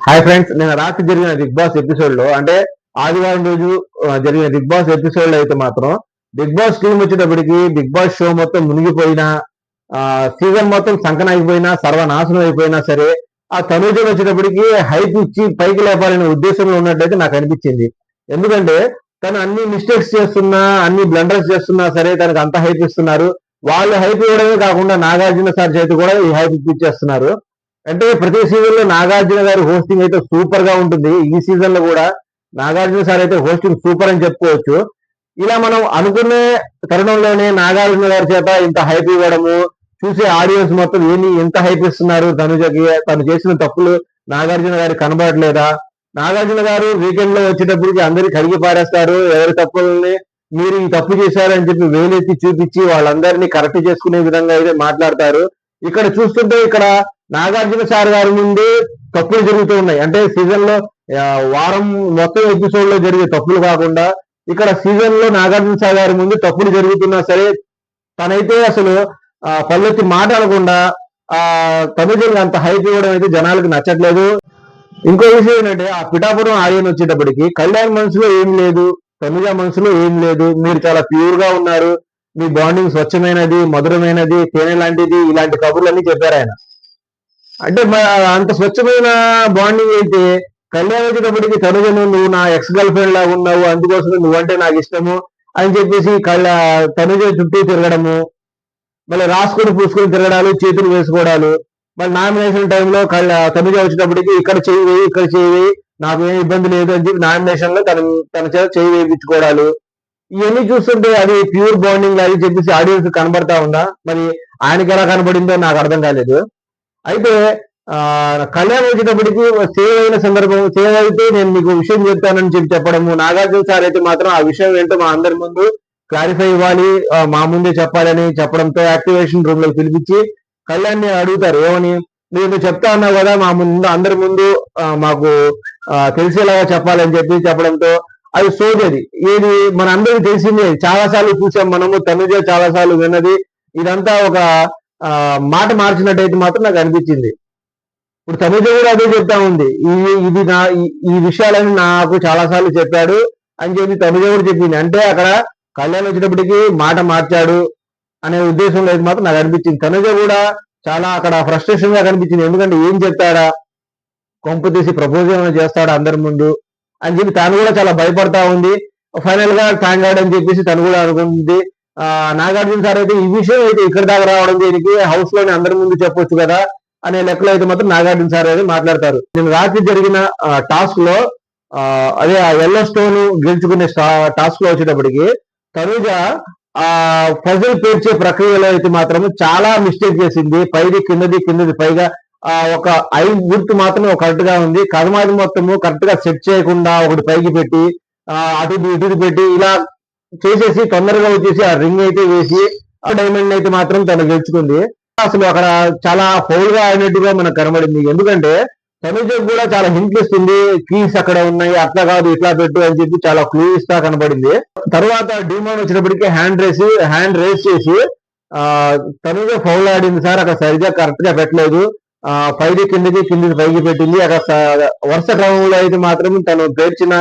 Hi friends నేను రాత్రి జరిగిన బిగ్ బాస్ ఎపిసోడ్లో అంటే ఆదివారం రోజు జరిగిన బిగ్ బాస్ ఎపిసోడ్లో అయితే మాత్రం బిగ్ బాస్ టీం వచ్చేటప్పటికి బిగ్ బాస్ షో మొత్తం మునిగిపోయినా ఆ సీజన్ మొత్తం సంకనాగిపోయినా సర్వనాశనం అయిపోయినా సరే ఆ తనుజ వచ్చేటప్పటికి హైప్ ఇచ్చి పైకి లేపాలనే ఉద్దేశంలో ఉన్నట్టయితే నాకు అనిపించింది. ఎందుకంటే తను అన్ని మిస్టేక్స్ చేస్తున్నా అన్ని బ్లండర్స్ చేస్తున్నా సరే తనకు అంత హైప్ ఇస్తున్నారు. వాళ్ళు హైప్ ఇవ్వడమే కాకుండా నాగార్జున సార్ చేతి కూడా ఈ హైప్ ఇప్పించేస్తున్నారు అంటే ప్రతి సీజన్లో నాగార్జున గారి హోస్టింగ్ అయితే సూపర్గా ఉంటుంది. ఈ సీజన్లో కూడా నాగార్జున సార్ అయితే హోస్టింగ్ సూపర్ అని చెప్పుకోవచ్చు. ఇలా మనం అనుకునే తరుణంలోనే నాగార్జున గారి చేత ఇంత హైప్ ఇవ్వడము చూసే ఆడియన్స్ మొత్తం ఏమి ఎంత హైప్ ఇస్తున్నారు తనుజకి తను చేసిన తప్పులు నాగార్జున గారి కనబడట్లేదా? నాగార్జున గారు వీకెండ్లో వచ్చేటప్పటికి అందరికి కడిగి పారేస్తారు. ఎవరి తప్పుల్ని మీరు ఈ తప్పు చేశారని చెప్పి వేలెత్తి చూపించి వాళ్ళందరినీ కరెక్ట్ చేసుకునే విధంగా అయితే మాట్లాడతారు. ఇక్కడ చూస్తుంటే ఇక్కడ నాగార్జున సార్ గారి ముందు తప్పులు జరుగుతూ ఉన్నాయి. అంటే సీజన్లో వారం మొత్తం ఎపిసోడ్లో జరిగే తప్పులు కాకుండా ఇక్కడ సీజన్లో నాగార్జున సార్ గారి ముందు తప్పులు జరుగుతున్నా సరే తనైతే అసలు ఆ, పల్లెత్తి మాట్లాడకుండా ఆ తమిళ అంత హైప్ ఇవ్వడం అయితే జనాలకు నచ్చట్లేదు. ఇంకో విషయం ఏంటంటే ఆ పిఠాపురం ఆర్యన్ వచ్చేటప్పటికి కళ్యాణ్ మనసులో ఏం లేదు తమిళ మనసులో ఏం లేదు. మీరు చాలా ప్యూర్గా ఉన్నారు. మీ బాండింగ్ స్వచ్ఛమైనది మధురమైనది తేనె లాంటిది ఇలాంటి కబుర్లన్నీ చెప్పారు ఆయన. అంటే అంత స్వచ్ఛమైన బాండింగ్ అయితే కళ్యాణ్ వచ్చేటప్పటికి తనుజను నువ్వు నా ఎక్స్ గర్ల్ ఫ్రెండ్ లాగా ఉన్నావు అందుకోసం నువ్వంటే నాకు ఇష్టము అని చెప్పేసి కళ్ళ తనుజ చుట్టూ తిరగడము మళ్ళీ రాసుకొని పూసుకొని తిరగడాలు చేతులు వేసుకోవడాలు మళ్ళీ నామినేషన్ టైంలో కళ్ళ తనుజ వచ్చేటప్పటికి ఇక్కడ చేయి వేయి ఇక్కడ చేయి వేయి నాకు ఏం ఇబ్బంది లేదు అని చెప్పి నామినేషన్లో తన తన చేత చేయి వేయించుకోవడాలు ఇవన్నీ చూస్తుంటే అది ప్యూర్ బాండింగ్ అని చెప్పేసి ఆడియన్స్ కనబడతా ఉందా? మరి ఆయనకి ఎలా కనబడిందో నాకు అర్థం కాలేదు. అయితే కళ్యాణ్ వచ్చేటప్పటికి సేవ్ అయిన సందర్భం సేవ్ అయితే నేను మీకు విషయం చెప్తానని చెప్పి చెప్పడము. నాగార్జున సార్ అయితే మాత్రం ఆ విషయం ఏంటో మా అందరి ముందు క్లారిఫై ఇవ్వాలి. మా ముందే చెప్పాలని చెప్పడంతో యాక్టివేషన్ రూమ్లో పిలిపించి కళ్యాణ్ అడుగుతారు. ఏమని? నేను చెప్తా అన్నావు కదా మా ముందు అందరి ముందు మాకు తెలిసేలాగా చెప్పాలని చెప్పి చెప్పడంతో అది సోదది. ఏది? మన అందరికి తెలిసిందే. చాలా సార్లు చూసాం మనము తనుజ చాలా సార్లు విన్నది. ఇదంతా ఒక మాట మార్చినట్టయితే మాత్రం నాకు అనిపించింది. ఇప్పుడు తనుజ కూడా అదే చెప్తా ఉంది. ఈ ఇది నా ఈ- విషయాలని నాకు చాలా సార్లు చెప్పాడు అని చెప్పి తనుజ కూడా చెప్పింది. అంటే అక్కడ కళ్యాణ్ వచ్చేటప్పటికి మాట మార్చాడు అనే ఉద్దేశంలో అయితే మాత్రం నాకు అనిపించింది. తనుజ కూడా చాలా అక్కడ ఫ్రస్ట్రేషన్గా కనిపించింది. ఎందుకంటే ఏం చెప్తాడా? కొంపు తీసి ప్రపోజ్ ఏమైనా చేస్తాడా అందరి ముందు అని చెప్పి తను కూడా చాలా భయపడతా ఉంది. ఫైనల్గా థ్యాంక్ గాడ్ అని చెప్పేసి తను కూడా అనుకుంది. నాగార్జున సార్ అయితే ఈ విషయం అయితే ఇక్కడ దాకా రావడం దీనికి హౌస్లోనే అందరి ముందు చెప్పొచ్చు కదా అనే లెక్కలో అయితే మాత్రం నాగార్జున సార్ అయితే మాట్లాడతారు. నేను రాత్రి జరిగిన టాస్క్లో అదే ఆ ఎల్లో స్టోన్ గెలుచుకునే టాస్క్లో వచ్చేటప్పటికి తనుజ ఆ పజిల్ పేర్చే ప్రక్రియలో అయితే మాత్రం చాలా మిస్టేక్ చేసింది. పైది కిందది కిందది పైగా ఆ ఒక ఐ గుర్తు మాత్రమే కరెక్ట్గా ఉంది. కథమాది మొత్తము కరెక్ట్గా సెట్ చేయకుండా ఒకటి పైకి పెట్టి ఆ అటు ఇటు పెట్టి ఇలా చేసేసి తొందరగా వచ్చేసి ఆ రింగ్ అయితే వేసి ఆ డైమండ్ అయితే మాత్రం తను గెలుచుకుంది. అసలు అక్కడ చాలా ఫౌల్గా ఆడినట్టుగా మనకు కనబడింది. ఎందుకంటే తనుజ కూడా చాలా హింట్ ఇస్తుంది కీస్ అక్కడ ఉన్నాయి అట్లా కాదు ఇట్లా పెట్టు అని చెప్పి చాలా క్లూ ఇస్తా కనబడింది. తర్వాత డిమాన్ వచ్చినప్పటికీ హ్యాండ్ రేసి హ్యాండ్ రేస్ చేసి ఆ తనుజ ఫౌల్ ఆడింది సార్. అక్కడ సరిగ్గా కరెక్ట్గా పెట్టలేదు. ఆ పైకి కిందకి కిందకి పైకి పెట్టింది. అక్కడ వరుస క్రమంలో అయితే మాత్రం తను పేర్చిన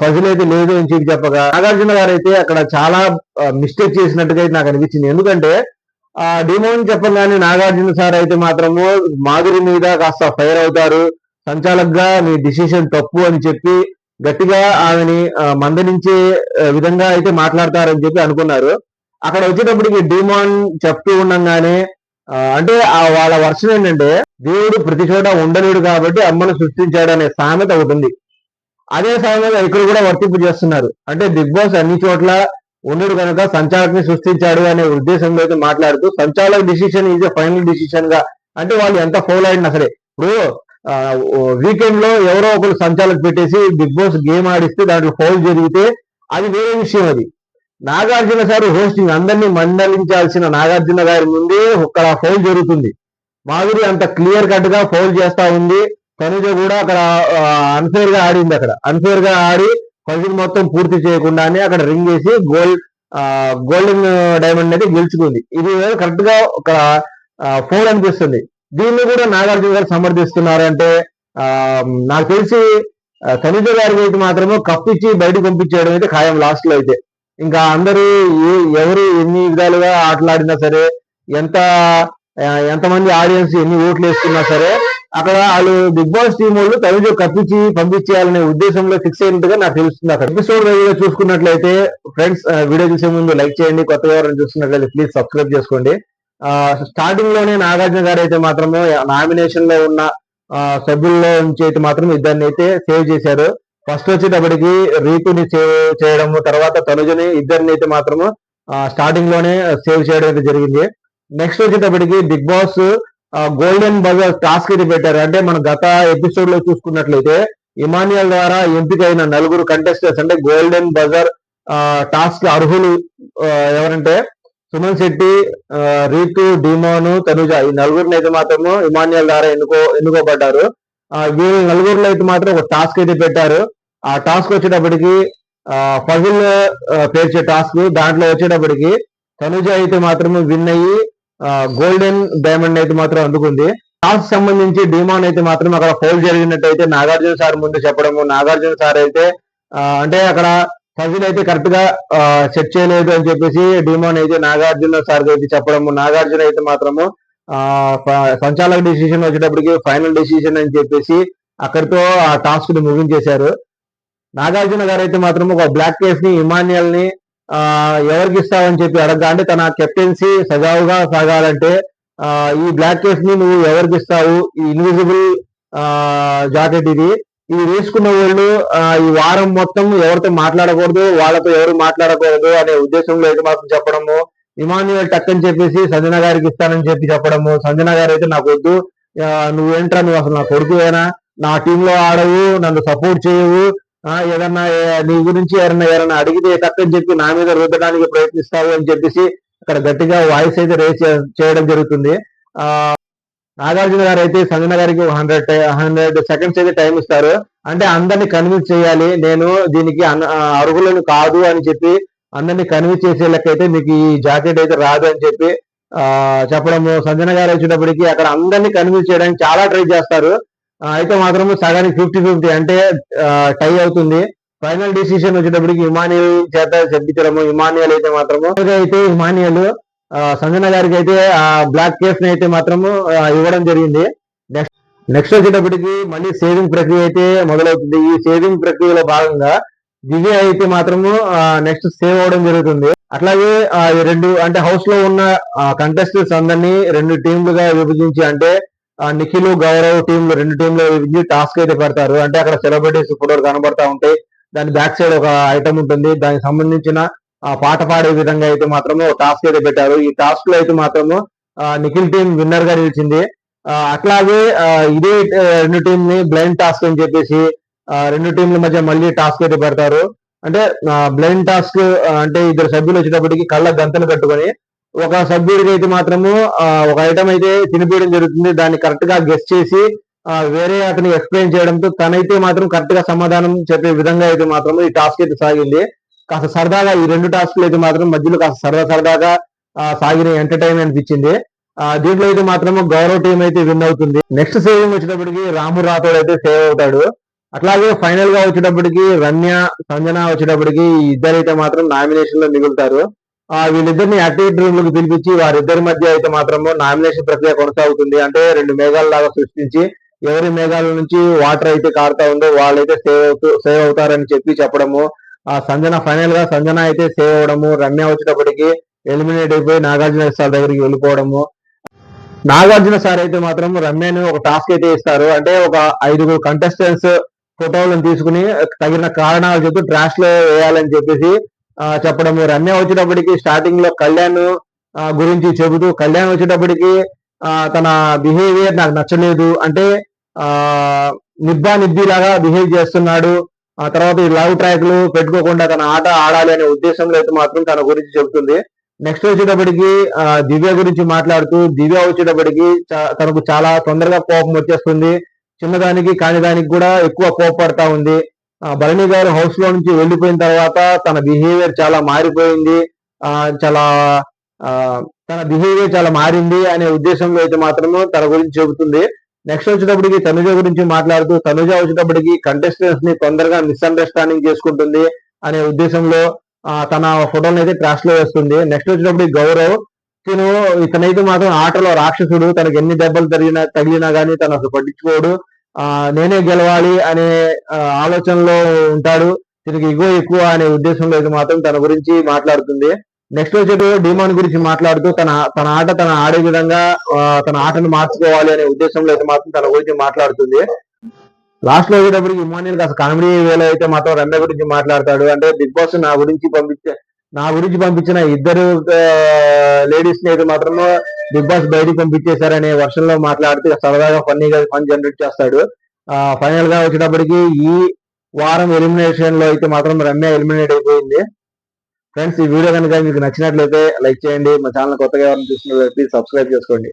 ఫజిల్ అయితే లేదు అని చెప్పి చెప్పగా నాగార్జున గారు అయితే అక్కడ చాలా మిస్టేక్ చేసినట్టుగా అయితే నాకు అనిపించింది. ఎందుకంటే ఆ డిమోన్ చెప్పగానే నాగార్జున సార్ అయితే మాత్రము మాధురి మీద కాస్త ఫైర్ అవుతారు. సంచాలకుగా మీ డిసిషన్ తప్పు అని చెప్పి గట్టిగా ఆమెని మందనించే మందలించే విధంగా అయితే మాట్లాడతారని చెప్పి అనుకున్నారు. అక్కడ వచ్చేటప్పటికి డిమాన్ చెప్తూ ఉండగానే అంటే ఆ వాళ్ళ వర్షం ఏంటంటే దేవుడు ప్రతి చోట ఉండలేడు కాబట్టి అమ్మను సృష్టించాడు అనే సామెత ఒకటి ఉంది. అదే సమయంలో ఇక్కడ కూడా వర్తింపు చేస్తున్నారు. అంటే బిగ్ బాస్ అన్ని చోట్ల ఉండడు కనుక సంచాలకుని సృష్టించాడు అనే ఉద్దేశంలో అయితే మాట్లాడుతూ సంచాలక డిసిషన్ ఈజ్ ఫైనల్ డిసిషన్గా అంటే వాళ్ళు ఎంత ఫౌల్ అయినా సరే. ఇప్పుడు వీకెండ్లో ఎవరో ఒకరు సంచాలకు పెట్టేసి బిగ్ బాస్ గేమ్ ఆడిస్తే దాంట్లో ఫౌల్ జరిగితే అది వేరే విషయం అది. నాగార్జున సార్ హోస్టింగ్ అందరినీ మందలించాల్సిన నాగార్జున గారి ముందే అక్కడ ఫౌల్ జరుగుతుంది. మాధురి అంత క్లియర్ కట్గా ఫౌల్ చేస్తా ఉంది. తనుజ కూడా అక్కడ అన్ఫేర్గా ఆడింది అక్కడ. అన్ఫేర్గా ఆడి పజిల్ మొత్తం పూర్తి చేయకుండానే అక్కడ రింగ్ వేసి గోల్డ్ గోల్డెన్ డైమండ్ అయితే గెలుచుకుంది. ఇది కరెక్ట్గా ఒక ఫోర్ అనిపిస్తుంది. దీన్ని కూడా నాగార్జున గారు సమర్థిస్తున్నారు అంటే నాకు తెలిసి తనుజ గారికి అయితే మాత్రమే కప్ ఇచ్చి బయటకు పంపించేయడం అయితే ఖాయం లాస్ట్లో అయితే. ఇంకా అందరూ ఏ- ఎవరు ఎన్ని విధాలుగా ఆటలాడినా సరే ఎంత ఎంతమంది ఆడియన్స్ ఎన్ని ఓట్లు వేసుకున్నా సరే అక్కడ వాళ్ళు బిగ్ బాస్ టీం వాళ్ళు తమిళ కప్పించి పంపించేయాలనే ఉద్దేశంలో ఫిక్స్ అయినట్టుగా నాకు తెలుస్తుంది. అక్కడ ఎపిసోడ్ చూసుకున్నట్లయితే ఫ్రెండ్స్ వీడియో చూసే ముందు లైక్ చేయండి కొత్తగా ఎవరైనా చూస్తున్నట్లయితే ప్లీజ్ సబ్స్క్రైబ్ చేసుకోండి. స్టార్టింగ్లోనే నాగార్జున గారు అయితే మాత్రము నామినేషన్లో ఉన్న సభ్యుల్లో నుంచి అయితే మాత్రం ఇద్దరిని అయితే సేవ్ చేశారు. ఫస్ట్ వచ్చేటప్పటికి రీతుని సేవ్ చేయడము తర్వాత తనుజని ఇద్దరిని అయితే మాత్రము స్టార్టింగ్లోనే సేవ్ చేయడం అయితే జరిగింది. నెక్స్ట్ వచ్చేటప్పటికి big boss golden buzzer task ఇది పెట్టారు. అంటే మనం గత ఎపిసోడ్లో చూసుకున్నట్లయితే ఇమానియల్ ద్వారా ఎంపికైన నలుగురు కంటెస్టెంట్స్ అంటే గోల్డెన్ బజర్ టాస్క్ అర్హులు ఎవరంటే సుమన్ శెట్టి రీతు డిమోను తనుజ ఈ నలుగురిని అయితే మాత్రము ఇమానియల్ ద్వారా ఎన్నుకో ఎన్నుకోబడ్డారు. ఆ, నలుగురిలో అయితే మాత్రం ఒక టాస్క్ అయితే పెట్టారు. ఆ టాస్క్ వచ్చేటప్పటికి పజిల్ పేర్చే టాస్క్ దాంట్లో వచ్చేటప్పటికి తనుజ అయితే మాత్రమే విన్ అయ్యి గోల్డెన్ డైమండ్ అయితే మాత్రం అందుకుంది. టాస్క్ సంబంధించి డిమాన్ అయితే మాత్రం అక్కడ ఫౌల్ జరిగినట్టు అయితే నాగార్జున సార్ ముందు చెప్పడము. నాగార్జున సార్ అయితే అంటే అక్కడ పజిల్ అయితే కరెక్ట్గా సెట్ చేయలేదు అని చెప్పేసి డిమాన్ అయితే నాగార్జున సార్ అయితే చెప్పడము. నాగార్జున అయితే మాత్రము ఆ సంచాలక డిసిషన్ వచ్చేటప్పటికి ఫైనల్ డిసిషన్ అని చెప్పేసి అక్కడితో ఆ టాస్క్ని ముగించేశారు. నాగార్జున గారు అయితే మాత్రం ఒక బ్లాక్ కేస్ని ఇమాన్యుయల్ని ఎవరికి ఇస్తావని చెప్పి అడగగా అంటే తన కెప్టెన్సీ సజావుగా సాగాలంటే ఆ ఈ బ్లాక్ కేస్ని నువ్వు ఎవరికి ఇస్తావు? ఈ ఇన్విజిబుల్ జాకెట్ ఇది. ఇది వేసుకున్న వాళ్ళు ఈ వారం మొత్తం ఎవరితో మాట్లాడకూడదు వాళ్ళతో ఎవరు మాట్లాడకూడదు అనే ఉద్దేశంలో అయితే మాత్రం చెప్పడము. ఇమాన్యువల్ టక్ అని చెప్పేసి సంజన గారికి ఇస్తానని చెప్పి చెప్పడము. సంజన గారు అయితే నాకు వద్దు. నువ్వేంట్రా నువ్వు అసలు నా కొడుకువేనా నా టీంలో ఆడవు నన్ను సపోర్ట్ చేయవు. ఆ, ఏదన్నా నీ గురించి ఎవరన్నా ఎవరన్నా అడిగితే తప్పని అని చెప్పి నా మీద రుద్దడానికి ప్రయత్నిస్తావు అని చెప్పేసి అక్కడ గట్టిగా వాయిస్ అయితే రేస్ చేయడం జరుగుతుంది. ఆ నాగార్జున గారు అయితే సంజన గారికి హండ్రెడ్ హండ్రెడ్ సెకండ్స్ అయితే టైం ఇస్తారు. అంటే అందరిని కన్విన్స్ చేయాలి. నేను దీనికి అర్హులను కాదు అని చెప్పి అందరిని కన్విన్స్ చేసే లెక్క అయితే మీకు ఈ జాకెట్ అయితే రాదు అని చెప్పి ఆ చెప్పడము. సంజన గారు వచ్చేటప్పటికి అక్కడ అందరినీ కన్విన్స్ చేయడానికి చాలా ట్రై చేస్తారు. అయితే మాత్రము సగానికి ఫిఫ్టీ ఫిఫ్టీ అంటే టై అవుతుంది. ఫైనల్ డిసిషన్ వచ్చేటప్పటికి హిమానియల్ చేత చెప్పించడము. హిమానియల్ అయితే మాత్రము అయితే హిమానియల్ సంజన గారికి అయితే ఆ బ్లాక్ కేస్ని అయితే మాత్రము ఇవ్వడం జరిగింది. నెక్స్ట్ నెక్స్ట్ వచ్చేటప్పటికి మళ్ళీ సేవింగ్ ప్రక్రియ అయితే మొదలవుతుంది. ఈ సేవింగ్ ప్రక్రియలో భాగంగా దివ్య అయితే మాత్రము నెక్స్ట్ సేవ్ అవడం జరుగుతుంది. అట్లాగే ఈ రెండు అంటే హౌస్లో ఉన్న కంటెస్టెంట్స్ అందరినీ రెండు టీంలుగా విభజించి అంటే నిఖిల్ గౌరవ్ టీంలు రెండు టీంలు విభజించి టాస్క్ అయితే పెడతారు. అంటే అక్కడ సెలబ్రిటీస్ ఫోటోలు కనబడతా ఉంటాయి దాని బ్యాక్ సైడ్ ఒక ఐటమ్ ఉంటుంది. దానికి సంబంధించిన పాట పాడే విధంగా అయితే మాత్రము టాస్క్ అయితే పెట్టారు. ఈ టాస్క్లో అయితే మాత్రము నిఖిల్ టీం విన్నర్గా నిలిచింది. అట్లాగే ఇదే రెండు టీం ని బ్లైండ్ టాస్క్ అని చెప్పేసి రెండు టీంల మధ్య మళ్ళీ టాస్క్ అయితే పెడతారు. అంటే బ్లైండ్ టాస్క్ అంటే ఇద్దరు సభ్యులు వచ్చేటప్పటికి కళ్ళ గంతలు కట్టుకొని ఒక సభ్యుడికి అయితే మాత్రము ఒక ఐటమ్ అయితే తినిపించడం జరుగుతుంది. దాన్ని కరెక్ట్గా గెస్ట్ చేసి వేరే అతనికి ఎక్స్ప్లెయిన్ చేయడంతో తనైతే మాత్రం కరెక్ట్గా సమాధానం చెప్పే విధంగా అయితే మాత్రం ఈ టాస్క్ అయితే సాగింది. కాస్త సరదాగా ఈ రెండు టాస్క్లు అయితే మాత్రం మధ్యలో కాస్త సరదా సరదాగా సాగిన ఎంటర్టైన్మెంట్ అనిపించింది. దీంట్లో అయితే మాత్రం గౌరవ్ టీం అయితే విన్ అవుతుంది. నెక్స్ట్ సేవింగ్ వచ్చేటప్పటికి రాము రాథోడ్ అయితే సేవ్ అవుతాడు. అట్లాగే ఫైనల్గా వచ్చేటప్పటికి రమ్య సంజన వచ్చేటప్పటికి ఇద్దరైతే మాత్రం నామినేషన్లో మిగులుతారు. వీళ్ళిద్దరిని యాక్టివిటీ రూమ్లోకి పిలిపించి వారిద్దరి మధ్య అయితే మాత్రము నామినేషన్ ప్రక్రియ కొనసాగుతుంది. అంటే రెండు మేఘాల లాగా సృష్టించి ఎవరి మేఘాల నుంచి వాటర్ అయితే కారుతా ఉందో వాళ్ళైతే సేవ్ అవుతూ సేవ్ అవుతారని చెప్పి చెప్పడము. ఆ సంజన ఫైనల్గా సంజన అయితే సేవ్ అవడము. రమ్య వచ్చేటప్పటికి ఎలిమినేట్ అయిపోయి నాగార్జున సార్ దగ్గరికి వెళ్ళిపోవడము. నాగార్జున సార్ అయితే మాత్రం రమ్యను ఒక టాస్క్ అయితే ఇస్తారు. అంటే ఒక ఐదుగురు కంటెస్టెంట్స్ ఫోటోలను తీసుకుని తగిన కారణాలు చెప్పి ట్రాష్లో వేయాలని చెప్పేసి చెప్పడము రమ్య వచ్చేటప్పటికి స్టార్టింగ్లో కళ్యాణ్ గురించి చెబుతూ కళ్యాణ్ వచ్చేటప్పటికి తన బిహేవియర్ నాకు నచ్చలేదు. అంటే ఆ నిబ్బా నిబ్బి లాగా బిహేవ్ చేస్తున్నాడు. ఆ తర్వాత ఈ లవ్ ట్రాక్లు పెట్టుకోకుండా తన ఆట ఆడాలి అనే ఉద్దేశంలో అయితే మాత్రం తన గురించి చెబుతుంది. నెక్స్ట్ వచ్చేటప్పటికి ఆ, దివ్య గురించి మాట్లాడుతూ దివ్య వచ్చేటప్పటికి తనకు చాలా తొందరగా కోపం వచ్చేస్తుంది. చిన్నదానికి కాని దానికి కూడా ఎక్కువ కోపపడతా ఉంది. భరణి గారు హౌస్లో నుంచి వెళ్ళిపోయిన తర్వాత తన బిహేవియర్ చాలా మారిపోయింది. ఆ చాలా ఆ తన బిహేవియర్ చాలా మారింది అనే ఉద్దేశంలో అయితే మాత్రము తన గురించి చెబుతుంది. నెక్స్ట్ వచ్చేటప్పటికి తనుజ గురించి మాట్లాడుతూ తనుజ వచ్చేటప్పటికి కంటెస్టెంట్స్ని తొందరగా మిస్అండర్స్టాండింగ్ చేసుకుంటుంది అనే ఉద్దేశంలో ఆ, తన ఫోటోని అయితే ట్రాష్లో వేస్తుంది. నెక్స్ట్ వచ్చేటప్పటికి గౌరవ్ తను ఇతనైతే మాత్రం ఆటలో రాక్షసుడు. తనకి ఎన్ని దెబ్బలు తగిలినా తగిలినా గానీ తను అసలు పట్టించుకోడు. నేనే గెలవాలి అనే ఆలోచనలో ఉంటాడు. తినకి ఇగో ఎక్కువ అనే ఉద్దేశంలో అయితే మాత్రం తన గురించి మాట్లాడుతుంది. నెక్స్ట్ వచ్చేటి డిమాన్ గురించి మాట్లాడుతూ తన తన ఆట తన ఆడే విధంగా తన ఆటను మార్చుకోవాలి అనే ఉద్దేశంలో అయితే మాత్రం తన గురించి మాట్లాడుతుంది. లాస్ట్లో వచ్చేటప్పటికి ఇమానియల్ కాస్త కామెడీ వేలో అయితే మాత్రం రమ్య గురించి మాట్లాడతాడు. అంటే బిగ్ బాస్ నా గురించి పంపించే నా గురించి పంపించిన ఇద్దరు లేడీస్ అయితే మాత్రం బిగ్ బాస్ బయటికి పంపించేశారనే వర్షంలో మాట్లాడితే సరదాగా ఫన్నీగా ఫన్ జనరేట్ చేస్తాడు. ఫైనల్గా వచ్చేటప్పటికి ఈ వారం ఎలిమినేషన్లో అయితే మాత్రం రమ్య ఎలిమినేట్ అయిపోయింది. ఫ్రెండ్స్ ఈ వీడియో కనుక మీకు నచ్చినట్లయితే లైక్ చేయండి. మా ఛానల్ కొత్తగా ఎవరైనా చూసినట్లయితే సబ్స్క్రైబ్ చేసుకోండి.